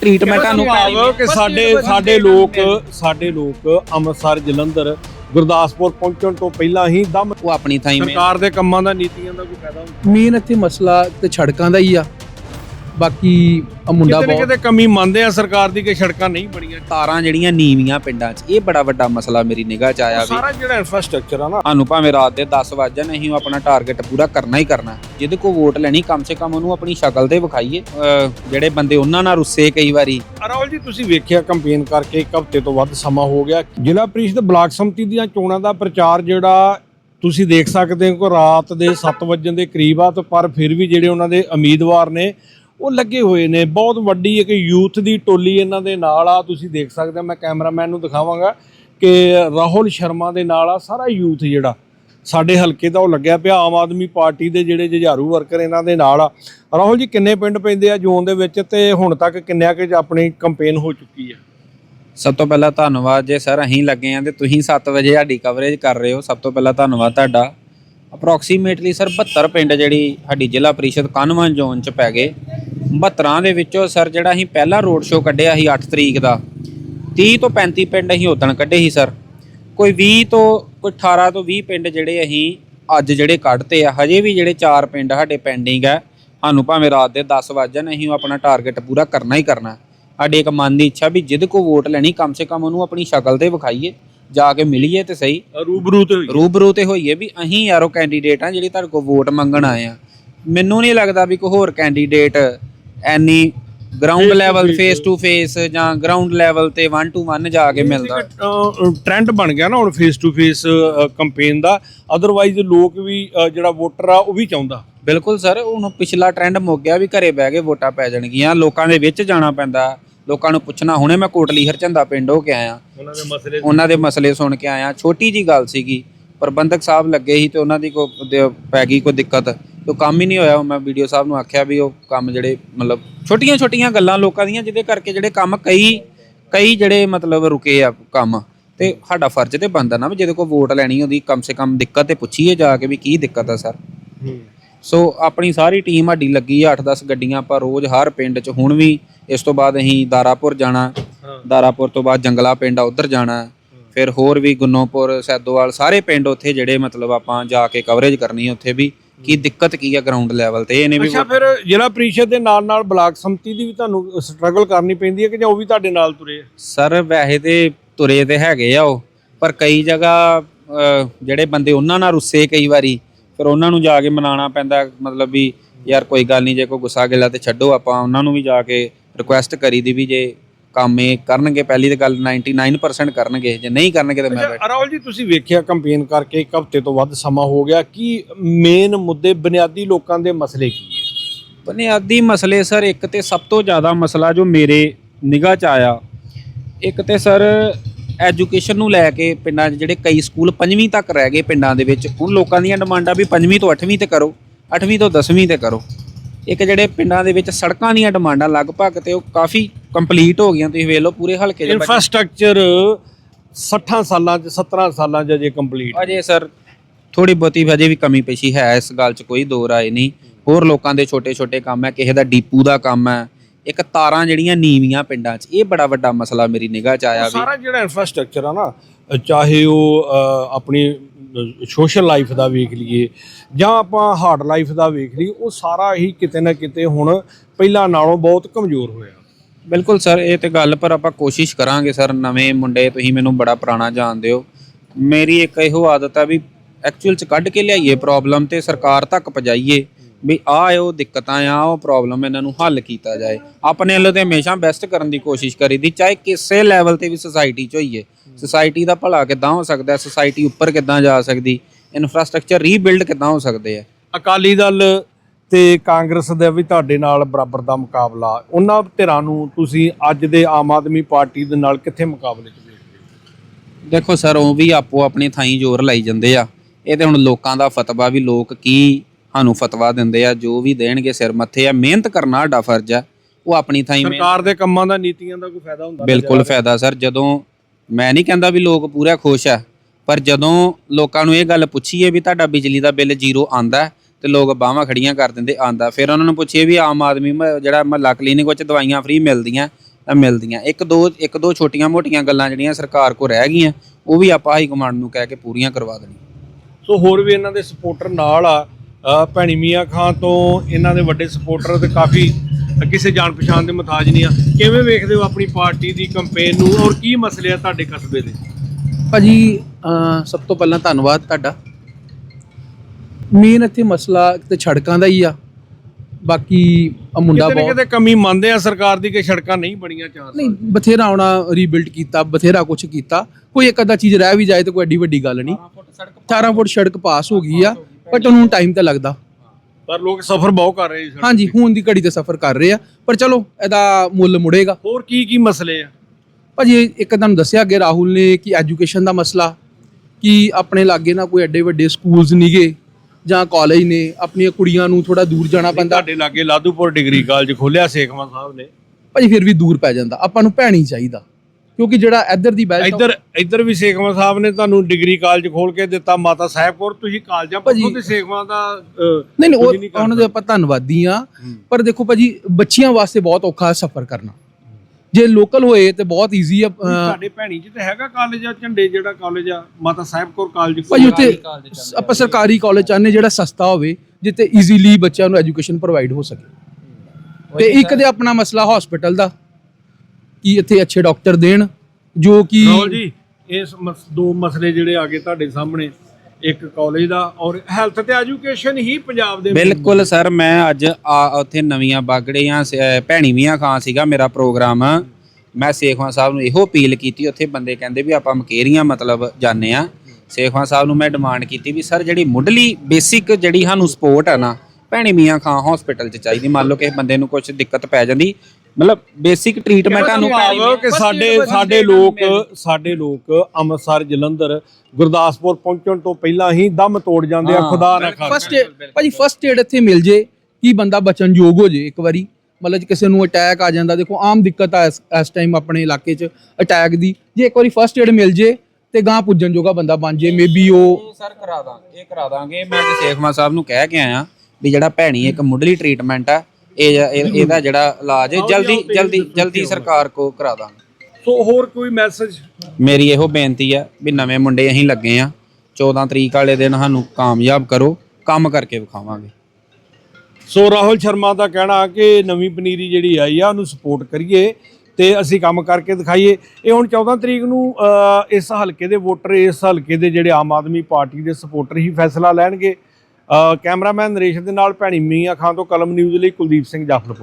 Treatment ਤੁਹਾਨੂੰ ਭਾਵ ਕਿ ਸਾਡੇ ਸਾਡੇ ਲੋਕ ਸਾਡੇ ਲੋਕ ਅੰਮ੍ਰਿਤਸਰ ਜਲੰਧਰ ਗੁਰਦਾਸਪੁਰ ਪਹੁੰਚਣ ਤੋਂ ਪਹਿਲਾਂ ਹੀ ਦਮ ਉਹ ਆਪਣੀ ਥਾਈ ਮੇ ਸਰਕਾਰ ਦੇ ਕੰਮਾਂ ਦਾ ਨੀਤੀਆਂ ਦਾ ਕੋਈ ਫਾਇਦਾ ਮੇਨ ਇੱਥੇ ਮਸਲਾ ਤੇ ਸੜਕਾਂ ਦਾ ਹੀ ਆ। ਬਾਕੀ ਆ ਮੁੰਡਾ ਕਿਤੇ ਨਾ ਬਹੁਤ ਕਿਤੇ ਕਮੀ ਮੰਨਦੇ ਆ ਸਰਕਾਰ ਦੀ ਕਿ ਸੜਕਾਂ ਨਹੀਂ ਬਣੀਆਂ। ਤਾਰਾਂ ਜਿਹੜੀਆਂ ਨੀਵੀਆਂ ਪਿੰਡਾਂ 'ਚ ਇਹ ਬੜਾ ਵੱਡਾ ਮਸਲਾ ਮੇਰੀ ਨਿਗਾਹ 'ਚ ਆਇਆ ਵੀ ਸਾਰਾ ਜਿਹੜਾ ਇਨਫਰਾਸਟ੍ਰਕਚਰ ਆ ਨਾ। ਸਾਨੂੰ ਭਾਵੇਂ ਰਾਤ ਦੇ 10 ਵਜੇ ਜਾਣ ਅਸੀਂ ਆਪਣਾ ਟਾਰਗੇਟ ਪੂਰਾ ਕਰਨਾ ਹੀ ਕਰਨਾ। ਜਿਹਦੇ ਕੋ ਵੋਟ ਲੈਣੀ ਕਮ ਸੇ ਕਮ ਉਹਨੂੰ ਆਪਣੀ ਸ਼ਕਲ ਤੇ ਵਿਖਾਈਏ। ਅਹ ਜਿਹੜੇ ਬੰਦੇ ਉਹਨਾਂ ਨਾਲ ਰੁੱਸੇ ਕਈ ਵਾਰੀ। ਰਾਹੁਲ ਜੀ ਤੁਸੀਂ ਵੇਖਿਆ ਕੰਪੇਨ ਕਰਕੇ ਇੱਕ ਹਫ਼ਤੇ ਤੋਂ ਵੱਧ ਸਮਾਂ ਹੋ ਗਿਆ। ਜ਼ਿਲ੍ਹਾ ਪ੍ਰੀਸ਼ਦ ਬਲਾਕ ਸੰਮਤੀ ਦੀਆਂ ਚੋਣਾਂ ਦਾ ਪ੍ਰਚਾਰ ਜਿਹੜਾ ਤੁਸੀਂ ਦੇਖ ਸਕਦੇ ਹੋ ਕਿ ਰਾਤ ਦੇ 7 ਵਜੇ ਦੇ ਕਰੀਬ ਆ ਤੇ ਪਰ ਫਿਰ ਵੀ ਜਿਹੜੇ ਉਹਨਾਂ ਦੇ ਉਮੀਦਵਾਰ ਨੇ ਉਹ ਲੱਗੇ ਹੋਏ ਨੇ। ਬਹੁਤ ਵੱਡੀ ਇੱਕ ਯੂਥ ਦੀ ਟੋਲੀ ਇਹਨਾਂ ਦੇ ਨਾਲ ਆ, ਤੁਸੀਂ ਦੇਖ ਸਕਦੇ ਹੋ। ਮੈਂ ਕੈਮਰਾਮੈਨ ਨੂੰ ਦਿਖਾਵਾਂਗਾ ਕਿ ਰਾਹੁਲ ਸ਼ਰਮਾ ਦੇ ਨਾਲ ਆ, ਸਾਰਾ ਯੂਥ ਜਿਹੜਾ, ਸਾਡੇ ਹਲਕੇ ਦਾ ਉਹ ਲੱਗਿਆ ਪਿਆ। ਆਮ ਆਦਮੀ ਪਾਰਟੀ ਦੇ ਜਿਹੜੇ ਜੁਝਾਰੂ ਵਰਕਰ ਇਹਨਾਂ ਦੇ ਨਾਲ ਆ। ਰਾਹੁਲ ਜੀ, ਕਿੰਨੇ ਪਿੰਡ ਪੈਂਦੇ ਆ ਜ਼ੋਨ ਦੇ ਵਿੱਚ ਤੇ ਹੁਣ ਤੱਕ ਕਿੰਨਿਆਂ ਕਿ ਆਪਣੀ ਕੰਪੇਨ ਹੋ ਚੁੱਕੀ ਆ? ਸਭ ਤੋਂ ਪਹਿਲਾਂ ਧੰਨਵਾਦ ਜੇ ਸਰ, ਅਸੀਂ ਲੱਗੇ ਆਂ ਤੇ ਤੁਸੀਂ 7 ਵਜੇ ਸਾਡੀ ਕਵਰੇਜ ਕਰ ਰਹੇ ਹੋ। ਸਭ ਤੋਂ ਪਹਿਲਾਂ ਧੰਨਵਾਦ ਤੁਹਾਡਾ। ਅਪਰੋਕਸੀਮੇਟਲੀ ਸਰ 72 ਪਿੰਡ ਜਿਹੜੀ ਸਾਡੀ ਜ਼ਿਲ੍ਹਾ ਪ੍ਰੀਸ਼ਦ ਕਾਨਵਨ ਜ਼ੋਨ ਚ ਪੈ ਗਏ। 72 ਦੇ ਵਿੱਚੋਂ ਸਰ ਜਿਹੜਾ ਅਸੀਂ ਪਹਿਲਾ ਰੋਡ ਸ਼ੋਅ ਕੱਢਿਆ ਸੀ 8 ਤਰੀਕ ਦਾ। 30 ਤੋਂ 35 ਪਿੰਡ ਅਸੀਂ ਉਦਣ ਕੱਢੇ ਸੀ ਸਰ। ਕੋਈ 20 ਤੋਂ, ਕੋਈ 18 ਤੋਂ 20 ਪਿੰਡ ਜਿਹੜੇ ਅਸੀਂ ਅੱਜ ਜਿਹੜੇ ਕੱਢਤੇ ਆ, ਹਜੇ ਵੀ ਜਿਹੜੇ 4 ਪਿੰਡ ਸਾਡੇ ਪੈਂਡਿੰਗ ਆ, ਸਾਨੂੰ ਭਾਵੇਂ ਰਾਤ ਦੇ 10 ਵਜੇ ਜਾਣ, ਅਸੀਂ ਆਪਣਾ ਟਾਰਗੇਟ ਪੂਰਾ ਕਰਨਾ ਹੀ ਕਰਨਾ। ਸਾਡੀ ਇੱਕ ਮਨ ਦੀ ਇੱਛਾ ਵੀ ਜਿਹਦੇ ਕੋ ਵੋਟ ਲੈਣੀ, ਕਮ ਸੇ ਕਮ ਉਹਨੂੰ ਆਪਣੀ ਸ਼ਕਲ ਤੇ ਵਿਖਾਈਏ। ਜਾ ਕੇ ਮਿਲੀਏ ਤੇ ਸਹੀ। ਰੂਬਰੂ ਤੇ ਹੋਈ ਰੂਬਰੂ ਤੇ ਹੋਈਏ ਵੀ ਅਸੀਂ ਯਾਰੋ ਕੈਂਡੀਡੇਟ ਆ ਜਿਹੜੀ ਤੁਹਾਡੇ ਕੋਲ ਵੋਟ ਮੰਗਣ ਆਏ ਆ। ਮੈਨੂੰ ਨਹੀਂ ਲੱਗਦਾ ਵੀ ਕੋਈ ਹੋਰ candidate any ground level face to face ਜਾਂ ਗਰਾਊਂਡ ਲੈਵਲ ਤੇ 1 ਟੂ 1 ਜਾ ਕੇ ਮਿਲਦਾ। ਟ੍ਰੈਂਡ ਬਣ ਗਿਆ ਨਾ ਹੁਣ ਫੇਸ ਟੂ ਫੇਸ ਕੰਪੇਨ ਦਾ। ਅਦਰਵਾਈਜ਼ ਲੋਕ ਵੀ ਜਿਹੜਾ ਵੋਟਰ ਆ ਉਹ ਵੀ ਚਾਹੁੰਦਾ। ਬਿਲਕੁਲ ਸਰ ਹੁਣ ਪਿਛਲਾ ਟ੍ਰੈਂਡ ਮੁੱਕ ਗਿਆ ਵੀ ਘਰੇ ਬਹਿ ਕੇ ਵੋਟਾਂ ਪੈ ਜਾਣਗੀਆਂ। ਲੋਕਾਂ ਦੇ ਵਿੱਚ ਜਾਣਾ ਪੈਂਦਾ। ਲੋਕਾਂ ਨੂੰ ਪੁੱਛਣਾ ਹੁਣੇ ਮੈਂ ਕੋਟਲੀ ਹਰਚੰਦਾ ਪਿੰਡ ਹੋ ਕੇ ਆਇਆ ਉਹਨਾਂ ਦੇ ਮਸਲੇ ਉਹਨਾਂ ਦੇ ਮਸਲੇ ਸੁਣ ਕੇ ਆਇਆ। ਛੋਟੀ ਜੀ ਗੱਲ ਸੀਗੀ ਪ੍ਰਬੰਧਕ ਸਾਹਿਬ ਲੱਗੇ ਸੀ ਤੇ ਉਹਨਾਂ ਦੀ ਕੋ ਦੇ- ਪੈ ਗਈ ਕੋਈ ਦਿੱਕਤ। ਤੇ ਉਹ ਕੰਮ ਹੀ ਨਹੀਂ ਹੋਇਆ ਮੈਂ ਵੀਡੀਓ ਸਾਹਿਬ ਨੂੰ ਆਖਿਆ ਵੀ ਉਹ ਕੰਮ ਜਿਹੜੇ ਮਤਲਬ ਛੋਟੀਆਂ ਛੋਟੀਆਂ ਗੱਲਾਂ ਲੋਕਾਂ ਦੀਆਂ ਜਿਹਦੇ ਕਰਕੇ ਜਿਹੜੇ ਕੰਮ ਕਈ ਕਈ ਜਿਹੜੇ ਮਤਲਬ ਰੁਕੇ ਆ ਕੰਮ। ਤੇ ਸਾਡਾ ਫਰਜ਼ ਤੇ ਬਣਦਾ ਨਾ ਵੀ ਜਿਹਦੇ ਕੋ ਵੋਟ ਲੈਣੀ ਉਹਦੀ ਕਮ ਸੇ ਕਮ ਦਿੱਕਤ ਤੇ ਪੁੱਛੀਏ ਜਾ ਕੇ ਵੀ ਕੀ ਦਿੱਕਤ ਆ ਸਰ। ਸੋ ਆਪਣੀ ਸਾਰੀ ਟੀਮ ਸਾਡੀ ਲੱਗੀ ਆ 8-10 ਗੱਡੀਆਂ ਆਪਾਂ ਰੋਜ਼ ਹਰ ਪਿੰਡ 'ਚ। ਹੁਣ ਵੀ ਇਸ ਤੋਂ ਬਾਅਦ ਅਸੀਂ ਦਾਰਾਪੁਰ ਜਾਣਾ ਦਾਰਾਪੁਰ ਤੋਂ ਬਾਅਦ ਜੰਗਲਾ ਪਿੰਡ ਆ ਉਧਰ ਜਾਣਾ। ਫਿਰ ਹੋਰ ਵੀ ਗੁੰਨੋਪੁਰ ਸੈਦੋਵਾਲ ਸਾਰੇ ਪਿੰਡ ਉੱਥੇ ਜਿਹੜੇ ਮਤਲਬ ਆਪਾਂ ਜਾ ਕੇ ਕਵਰੇਜ ਕਰਨੀ ਉੱਥੇ ਵੀ। ਕੀ ਦਿੱਕਤ ਕੀ ਆ ਗਰਾਊਂਡ ਲੈਵਲ ਤੇ ਇਹ ਨੇ ਵੀ ਅੱਛਾ ਫਿਰ ਜ਼ਿਲ੍ਹਾ ਪ੍ਰੀਸ਼ਦ ਦੇ ਨਾਲ ਨਾਲ ਬਲਾਕ ਸੰਮਤੀ ਦੀ ਵੀ ਤੁਹਾਨੂੰ ਸਟਰਗਲ ਕਰਨੀ ਪੈਂਦੀ ਹੈ ਕਿ ਜਾਂ ਉਹ ਵੀ ਤੁਹਾਡੇ ਨਾਲ ਤੁਰੇ ਆ? ਸਰ ਵੈਸੇ ਤੇ ਤੁਰੇ ਤੇ ਹੈਗੇ ਆ ਉਹ ਪਰ ਕਈ ਜਗ੍ਹਾ ਜਿਹੜੇ ਬੰਦੇ ਉਹਨਾਂ ਨਾਲ ਰੁੱਸੇ ਕਈ ਵਾਰੀ। ਫਿਰ ਉਹਨਾਂ ਨੂੰ ਜਾ ਕੇ ਮਨਾਉਣਾ ਪੈਂਦਾ ਮਤਲਬ ਵੀ ਯਾਰ ਕੋਈ ਗੱਲ ਨਹੀਂ ਜੇ ਕੋਈ ਗੁੱਸਾ ਗਿਲਾ ਤੇ ਛੱਡੋ ਆਪਾਂ ਉਹਨਾਂ ਨੂੰ ਵੀ ਜਾ ਕੇ ਰਿਕੁਐਸਟ ਕਰੀ ਦੀ ਵੀ ਜੇ ਕੰਮ ਇਹ ਕਰਨਗੇ ਪਹਿਲੀ ਤੇ ਗੱਲ 99% ਕਰਨਗੇ ਜੇ ਨਹੀਂ ਕਰਨਗੇ ਤੇ ਮੈਂ ਬੈਠ। ਰਾਹੁਲ ਜੀ ਤੁਸੀਂ ਵੇਖਿਆ ਕੰਪੇਨ ਕਰਕੇ ਇੱਕ ਹਫ਼ਤੇ ਤੋਂ ਵੱਧ ਸਮਾਂ ਹੋ ਗਿਆ ਕਿ ਮੇਨ ਮੁੱਦੇ ਬੁਨਿਆਦੀ ਲੋਕਾਂ ਦੇ ਮਸਲੇ ਕੀ ਹੈ? ਬੁਨਿਆਦੀ ਮਸਲੇ ਸਰ ਇੱਕ ਤੇ ਸਭ ਤੋਂ ਜ਼ਿਆਦਾ ਮਸਲਾ ਜੋ ਮੇਰੇ ਨਿਗਾਹ 'ਚ ਆਇਆ ਇੱਕ ਤੇ ਸਰ ਐਜੂਕੇਸ਼ਨ ਨੂੰ ਲੈ ਕੇ ਪਿੰਡਾਂ 'ਚ ਜਿਹੜੇ ਕਈ ਸਕੂਲ ਪੰਜਵੀਂ ਤੱਕ ਰਹਿ ਗਏ ਪਿੰਡਾਂ ਦੇ ਵਿੱਚ ਹੁਣ ਲੋਕਾਂ ਦੀਆਂ ਡਿਮਾਂਡਾਂ ਵੀ ਪੰਜਵੀਂ ਤੋਂ 8ਵੀਂ ਤੇ ਕਰੋ 8ਵੀਂ ਤੋਂ 10ਵੀਂ ਤੇ ਕਰੋ। ਇੱਕ ਜਿਹੜੇ ਪਿੰਡਾਂ ਦੇ ਵਿੱਚ ਸੜਕਾਂ ਦੀਆਂ ਡਿਮਾਂਡਾਂ ਲਗਭਗ ਤੇ ਉਹ ਕਾਫੀ ਕੰਪਲੀਟ ਹੋ ਗਈਆਂ ਤੁਸੀਂ ਵੇਖ ਲਓ ਪੂਰੇ ਹਲਕੇ ਦੇ ਬੱਚੇ। ਇਨਫਰਾਸਟ੍ਰਕਚਰ 60 ਸਾਲਾਂ ਚ 17 ਸਾਲਾਂ ਚ ਜੇ ਕੰਪਲੀਟ ਅਜੇ ਸਰ ਥੋੜੀ ਬਹੁਤੀ ਅਜੇ ਵੀ ਕਮੀ ਪੇਸ਼ੀ ਹੈ ਇਸ ਗੱਲ 'ਚ ਕੋਈ ਦੋ ਰਾਏ ਨਹੀਂ। ਹੋਰ ਲੋਕਾਂ ਦੇ ਛੋਟੇ ਛੋਟੇ ਕੰਮ ਹੈ ਕਿਸੇ ਦਾ ਡੀਪੂ ਦਾ ਕੰਮ ਹੈ ਇੱਕ ਤਾਰਾਂ ਜਿਹੜੀਆਂ ਨੀਵੀਆਂ ਪਿੰਡਾਂ 'ਚ ਇਹ ਬੜਾ ਵੱਡਾ ਮਸਲਾ ਮੇਰੀ ਨਿਗਾਹ 'ਚ ਆਇਆ ਵੀ ਸਾਰਾ ਜਿਹੜਾ ਇਨਫਰਾਸਟ੍ਰਕਚਰ ਆ ਨਾ ਚਾਹੇ ਉਹ ਅ, ਆਪਣੀ ਸੋਸ਼ਲ ਲਾਈਫ ਦਾ ਵੇਖ ਲਈਏ ਜਾਂ ਆਪਾਂ ਹਾਰਡ ਲਾਈਫ ਦਾ ਵੇਖ ਲਈਏ ਉਹ ਸਾਰਾ ਹੀ ਕਿਤੇ ਨਾ ਕਿਤੇ ਹੁਣ ਪਹਿਲਾਂ ਨਾਲੋਂ ਬਹੁਤ ਕਮਜ਼ੋਰ ਹੋਇਆ। ਬਿਲਕੁਲ ਸਰ ਇਹ ਤੇ ਗੱਲ ਪਰ ਆਪਾਂ ਕੋਸ਼ਿਸ਼ ਕਰਾਂਗੇ ਸਰ ਨਵੇਂ ਮੁੰਡੇ ਤੁਸੀਂ ਮੈਨੂੰ ਬੜਾ ਪੁਰਾਣਾ ਜਾਣਦੇ ਹੋ। ਮੇਰੀ ਇੱਕ ਇਹੋ ਆਦਤ ਆ ਵੀ ਐਕਚੁਅਲ ਚ ਕੱਢ ਕੇ ਲਿਆਈਏ ਪ੍ਰੋਬਲਮ ਤੇ ਸਰਕਾਰ ਤੱਕ ਪਹੁੰਚਾਈਏ। ਵੀ ਆਹ ਉਹ ਦਿੱਕਤਾਂ ਆ ਉਹ ਪ੍ਰੋਬਲਮ ਇਹਨਾਂ ਨੂੰ ਹੱਲ ਕੀਤਾ ਜਾਏ। ਆਪਣੇ ਵੱਲੋਂ ਤੇ ਹਮੇਸ਼ਾ ਬੈਸਟ ਕਰਨ ਦੀ ਕੋਸ਼ਿਸ਼ ਕਰੀਦੀ ਚਾਹੇ ਕਿਸੇ ਲੈਵਲ ਤੇ ਵੀ ਸੁਸਾਇਟੀ ਚ ਹੋਈਏ। ਸੁਸਾਇਟੀ ਦਾ ਭਲਾ ਕਿੱਦਾਂ ਹੋ ਸਕਦਾ ਸੁਸਾਇਟੀ ਉੱਪਰ ਕਿੱਦਾਂ ਜਾ ਸਕਦੀ? ਇਨਫਰਾਸਟ੍ਰਕਚਰ ਰੀਬਿਲਡ ਕਿੱਦਾਂ ਹੋ ਸਕਦੇ ਆ ਅਕਾਲੀ ਦਲ ਤੇ ਕਾਂਗਰਸ ਦਾ ਵੀ ਤੁਹਾਡੇ ਨਾਲ ਬਰਾਬਰ ਦਾ ਮੁਕਾਬਲਾ। ਉਹਨਾਂ ਧਿਰਾਂ ਨੂੰ ਤੁਸੀਂ ਅੱਜ ਦੇ ਆਮ ਆਦਮੀ ਪਾਰਟੀ ਦੇ ਨਾਲ ਕਿੱਥੇ ਮੁਕਾਬਲੇ 'ਚ ਵੇਖਦੇ ਦੇਖੋ ਸਰ ਉਹ ਵੀ ਆਪੋ ਆਪਣੀ ਥਾਈਂ ਜ਼ੋਰ ਲਾਈ ਜਾਂਦੇ ਆ। ਇਹ ਤੇ ਹੁਣ ਲੋਕਾਂ ਦਾ ਫਤਵਾ ਵੀ ਲੋਕ ਕੀ ਸਾਨੂੰ ਫਤਵਾ ਦਿੰਦੇ ਆ ਜੋ ਵੀ ਦੇਣਗੇ ਸਿਰ ਮੱਥੇ ਆ ਮਿਹਨਤ ਕਰਨਾ ਸਾਡਾ ਫਰਜ਼ ਆ ਉਹ ਆਪਣੀ ਥਾਈਂ ਮਿਹਨਤ- ਸਰਕਾਰ ਦੇ ਕੰਮਾਂ ਦਾ ਨੀਤੀਆਂ ਦਾ ਕੋਈ ਫਾਇਦਾ ਹੁੰਦਾ ਬਿਲਕੁਲ ਫਾਇਦਾ ਸਰ ਜਦੋਂ ਮੈਂ ਨਹੀਂ ਕਹਿੰਦਾ ਵੀ ਲੋਕ ਪੂਰਾ ਖੁਸ਼ ਆ ਪਰ ਜਦੋਂ ਲੋਕਾਂ ਨੂੰ ਇਹ ਗੱਲ ਪੁੱਛੀਏ ਵੀ ਤੁਹਾਡਾ ਬਿਜਲੀ ਦਾ ਬਿੱਲ ਜ਼ੀਰੋ ਆਂਦਾ ਤੇ ਲੋਕ ਬਾਹਾਂ ਖੜੀਆਂ ਕਰ ਦਿੰਦੇ ਆਂਦਾ ਫਿਰ ਉਹਨਾਂ ਨੂੰ ਪੁੱਛੀਏ ਵੀ ਆਮ ਆਦਮੀ ਮ- ਜਿਹੜਾ ਮਹੱਲਾ ਕਲੀਨਿਕ ਵਿੱਚ ਦਵਾਈਆਂ ਫ੍ਰੀ ਮਿਲਦੀਆਂ ਤਾਂ ਮਿਲਦੀਆਂ। ਇੱਕ ਦੋ ਇੱਕ ਦੋ ਛੋਟੀਆਂ ਮੋਟੀਆਂ ਗੱਲਾਂ ਜਿਹੜੀਆਂ ਸਰਕਾਰ ਕੋ ਰਹਿ ਗਈਆਂ ਉਹ ਵੀ ਆਪਾਂ ਹਾਈ ਕਮਾਂਡ ਨੂੰ ਕਹਿ ਕੇ ਪੂਰੀਆਂ ਕਰਵਾ ਦੇਣੀਆਂ। ਸੋ ਹੋਰ ਵੀ ਇਹਨਾਂ ਦੇ ਸਪੋਰਟਰ ਨਾਲ ਆ ਭੈਣੀ ਮੀਆਂ ਖਾਨ ਤੋਂ ਇਹਨਾਂ ਦੇ ਵੱਡੇ ਸਪੋਰਟਰ ਤੇ ਕਾਫੀ ਕਿਸੇ ਜਾਣ ਪਛਾਣ ਦੇ ਮੁਤਾਜ ਨਹੀਂ ਆ। ਕਿਵੇਂ ਵੇਖਦੇ ਹੋ ਆਪਣੀ ਪਾਰਟੀ ਦੀ ਕੈਂਪੇਨ ਨੂੰ ਔਰ ਕੀ ਮਸਲੇ ਆ ਤੁਹਾਡੇ ਕਸਬੇ ਦੇ? ਭਾਜੀ ਸਭ ਤੋਂ ਪਹਿਲਾਂ ਧੰਨਵਾਦ ਤੁਹਾਡਾ। ਮੇਨ ਇੱਥੇ ਮਸਲਾ ਤੇ ਸੜਕਾਂ ਦਾ ਹੀ ਆ। ਬਾਕੀ ਆ ਮੁੰਡਾ ਬਹੁਤ ਕਿਤੇ ਕਮੀ ਮੰਨਦੇ ਆ ਸਰਕਾਰ ਦੀ ਕਿ ਸੜਕਾਂ ਨਹੀਂ ਬਣੀਆਂ ਚਾਰ ਨਹੀਂ ਬਥੇਰਾ ਆਉਣਾ ਰੀਬਿਲਡ ਕੀਤਾ ਬਥੇਰਾ ਕੁਝ ਕੀਤਾ। ਕੋਈ ਇੱਕ ਅੱਧਾ ਚੀਜ਼ ਰਹਿ ਵੀ ਜਾਏ ਤਾਂ ਕੋਈ ਐਡੀ ਵੱਡੀ ਗੱਲ ਨਹੀਂ। 18 ਫੁੱਟ ਸੜਕ ਪਾਸ ਹੋ ਗਈ ਆ। ਬਟ ਉਹਨੂੰ ਟਾਈਮ ਤਾਂ ਲੱਗਦਾ। ਪਰ ਲੋਕ ਸਫ਼ਰ ਬਹੁਤ ਕਰ ਰਹੇ ਸੜਕ ਹਾਂਜੀ ਹੁਣ ਦੀ ਘੜੀ ਤੇ ਸਫ਼ਰ ਕਰ ਰਹੇ ਆ। ਪਰ ਚਲੋ ਇਹਦਾ ਮੁੱਲ ਮੁੜੇਗਾ। ਹੋਰ ਕੀ ਕੀ ਮਸਲੇ ਆ? ਭਾਜੀ ਇੱਕ ਤੁਹਾਨੂੰ ਦੱਸਿਆ ਅੱਗੇ ਰਾਹੁਲ ਨੇ ਕਿ ਐਜੂਕੇਸ਼ਨ ਦਾ ਮਸਲਾ ਕਿ ਆਪਣੇ ਲਾਗੇ ਨਾ ਕੋਈ ਐਡੇ ਵੱਡੇ ਸਕੂਲਸ ਨਹੀਂਗੇ ਜਾਂ ਕਾਲਜ ਨੇ ਆਪਣੀਆਂ ਕੁੜੀਆਂ ਨੂੰ ਥੋੜਾ ਦੂਰ ਜਾਣਾ ਪੈਂਦਾ। ਤੁਹਾਡੇ ਲਾਗੇ ਲਾਦੂਪੁਰ ਡਿਗਰੀ ਕਾਲਜ ਖੋਲਿਆ ਸੇਖਵਾਂ ਸਾਹਿਬ ਨੇ। ਭਾਜੀ ਫਿਰ ਵੀ ਦੂਰ ਪੈ ਜਾਂਦਾ। ਆਪਾਂ ਨੂੰ ਭੈਣੀ ਚਾਹੀਦਾ। ਕਿਉਂਕਿ ਜਿਹੜਾ ਇੱਧਰ ਦੀ ਬੈਲਟ ਇੱਧਰ ਇੱਧਰ ਵੀ ਸੇਖਵਾਂ ਸਾਹਿਬ ਨੇ ਤੁਹਾਨੂੰ ਡਿਗਰੀ ਕਾਲਜ ਖੋਲ ਕੇ ਦਿੱਤਾ ਮਾਤਾ ਸਾਹਿਬਪੁਰ ਤੁਸੀਂ ਕਾਲਜਾਂ ਪੱਖੋਂ ਤੇ ਸੇਖਵਾਂ ਦਾ ਨਹੀਂ ਨਹੀਂ ਉਹ ਉਹਨਾਂ ਦੇ ਆਪਾਂ ਧੰਨਵਾਦੀ ਆ ਪਰ ਦੇਖੋ ਭਾਜੀ ਬੱਚੀਆਂ ਵਾਸਤੇ ਬਹੁਤ ਔਖਾ ਸਫ਼ਰ ਕਰਨਾ। ਜੇ ਲੋਕਲ ਹੋਏ ਤੇ ਬਹੁਤ ਈਜ਼ੀ ਆ ਤੁਹਾਡੇ ਭੈਣੀ ਚ ਤੇ ਹੈਗਾ ਕਾਲਜ ਆ ਝੰਡੇ ਜਿਹੜਾ ਕਾਲਜ ਆ ਮਾਤਾ ਸਾਹਿਬਪੁਰ ਕਾਲਜ ਭਾਜੀ ਉੱਥੇ ਆਪਾਂ ਸਰਕਾਰੀ ਕਾਲਜ ਚਾਹੁੰਦੇ ਜਿਹੜਾ ਸਸਤਾ ਹੋਵੇ ਜਿੱਥੇ ਈਜ਼ੀਲੀ ਬੱਚਿਆਂ ਨੂੰ ਐਜੂਕੇਸ਼ਨ ਪ੍ਰੋਵਾਈਡ ਹੋ ਸਕੇ। ਤੇ ਇੱਕ ਤੇ ਆਪਣਾ ਮਸਲਾ ਹਸਪੀਟਲ ਦਾ। ਕਿ ਇੱਥੇ ਅੱਛੇ ਡਾਕਟਰ ਦੇਣ ਜੋ ਕਿ ਰਾਹੁਲ ਜੀ ਇਸ ਮਸ- ਦੋ ਮਸਲੇ ਜਿਹੜੇ ਆ ਗਏ ਤੁਹਾਡੇ ਸਾਹਮਣੇ ਇੱਕ ਕਾਲਜ ਦਾ ਔਰ ਹੈਲਥ ਤੇ ਐਜੂਕੇਸ਼ਨ ਹੀ ਪੰਜਾਬ ਦੇ ਬਿਲਕੁਲ ਸਰ ਮੈਂ ਅੱਜ ਆ ਉੱਥੇ ਨਵੀਆਂ ਬਾਗੜੀਆਂ ਸ- ਅਹ ਭੈਣੀ ਮੀਆਂ ਖਾਂ ਸੀਗਾ ਮੇਰਾ ਪ੍ਰੋਗਰਾਮ। ਮੈਂ ਸੇਖਵਾਂ ਸਾਹਿਬ ਨੂੰ ਇਹੋ ਅਪੀਲ ਕੀਤੀ ਉੱਥੇ ਬੰਦੇ ਕਹਿੰਦੇ ਵੀ ਆਪਾਂ ਮਕੇਰੀਆਂ ਮਤਲਬ ਜਾਣੇ ਆ। ਸੇਖਵਾਂ ਸਾਹਿਬ ਨੂੰ ਮੈਂ ਡਿਮਾਂਡ ਕੀਤੀ ਵੀ ਸਰ ਜਿਹੜੀ ਮੁੱਢਲੀ ਬੇਸਿਕ ਜਿਹੜੀ ਸਾਨੂੰ ਸਪੋਰਟ ਆ ਨਾ ਭੈਣੀ ਮੀਆਂ ਖਾਂ ਹਸਪੀਟਲ 'ਚ ਚਾਹੀਦੀ। ਮੰਨ ਲਓ ਕਿਸੇ ਬੰਦੇ ਨੂੰ ਕੁਝ ਦਿੱਕਤ ਪੈ ਜਾਂਦੀ ਮਤਲਬ ਬੇਸਿਕ ਟ੍ਰੀਟਮੈਂਟ ਭੈਣੀ ਭਾਵ ਕਿ ਸਾਡੇ ਸਾਡੇ ਲੋਕ ਸਾਡੇ ਲੋਕ ਅੰਮ੍ਰਿਤਸਰ ਜਲੰਧਰ ਗੁਰਦਾਸਪੁਰ ਪਹੁੰਚਣ ਤੋਂ ਪਹਿਲਾਂ ਹੀ ਦਮ ਤੋੜ ਜਾਂਦੇ ਆ ਖੁਦਾ ਨਾ ਖਾਵੇ ਫਸਟ ਭਾਜੀ ਫਸਟ ਏਡ ਇੱਥੇ ਮਿਲ ਜੇ ਕੀ ਬੰਦਾ ਬਚਨ ਯੋਗ ਹੋ ਜੇ ਇੱਕ ਵਾਰੀ? ਮਤਲਬ ਜੇ ਕਿਸੇ ਨੂੰ ਅਟੈਕ ਆ ਜਾਂਦਾ ਦੇਖੋ ਆਮ ਦਿੱਕਤ ਆ ਇਸ- ਟਾਈਮ ਆਪਣੇ ਇਲਾਕੇ 'ਚ ਅਟੈਕ ਦੀ। ਜੇ ਇੱਕ ਵਾਰੀ ਫਸਟ ਏਡ ਮਿਲ ਜੇ ਤੇ ਗਾਂ ਪੁੱਜਣ ਜੋਗਾ ਬੰਦਾ ਬਣ ਜੇ ਮੇਬੀ ਉਹ ਸਰ ਕਰਾ ਦਾਂ ਇਹ ਕਰਾ ਦਾਂਗੇ। ਮੈਂ ਤੇ ਸੇਖਵਾਂ ਸਾਹਿਬ ਨੂੰ ਕਹਿ ਕੇ ਆਇਆ ਵੀ ਜਿਹੜਾ ਭੈਣੀ ਇੱਕ ਮੁੱਢਲੀ ਟ੍ਰੀਟਮੈਂਟ ਆ ਇਹ ਇਹ- ਇਹਦਾ ਜਿਹੜਾ ਇਲਾਜ ਹੈ ਜਲਦੀ ਜਲਦੀ ਜਲਦੀ ਸਰਕਾਰ ਕੋ ਕਰਾ ਦਾਂਗੇ। ਸੋ ਹੋਰ ਕੋਈ ਮੈਸੇਜ? ਮੇਰੀ ਇਹੋ ਬੇਨਤੀ ਆ ਵੀ ਨਵੇਂ ਮੁੰਡੇ ਅਸੀਂ ਲੱਗੇ ਆ 14 ਤਰੀਕ ਵਾਲੇ ਦਿਨ ਸਾਨੂੰ ਕਾਮਯਾਬ ਕਰੋ ਕੰਮ ਕਰਕੇ ਵਿਖਾਵਾਂਗੇ। ਸੋ ਰਾਹੁਲ ਸ਼ਰਮਾ ਦਾ ਕਹਿਣਾ ਕਿ ਨਵੀਂ ਪਨੀਰੀ ਜਿਹੜੀ ਆਈ ਆ ਉਹਨੂੰ ਸਪੋਰਟ ਕਰੀਏ ਤੇ ਅਸੀਂ ਕੰਮ ਕਰਕੇ ਦਿਖਾਈਏ। ਇਹ ਹੁਣ 14 ਤਰੀਕ ਨੂੰ ਅ, ਇਸ ਹਲਕੇ ਦੇ ਵੋਟਰ ਇਸ ਹਲਕੇ ਦੇ ਜਿਹੜੇ ਆਮ ਆਦਮੀ ਪਾਰਟੀ ਦੇ ਸਪੋਰਟਰ ਹੀ ਫੈਸਲਾ ਲੈਣਗੇ। ਕੈਮਰਾਮੈਨ ਨਰੇਸ਼ ਦੇ ਨਾਲ ਭੈਣੀ ਮੀਆਂ ਖਾਂ ਤੋਂ ਕਲਮ ਨਿਊਜ਼ ਲਈ ਕੁਲਦੀਪ ਸਿੰਘ ਜਾਫਰਪੁਰ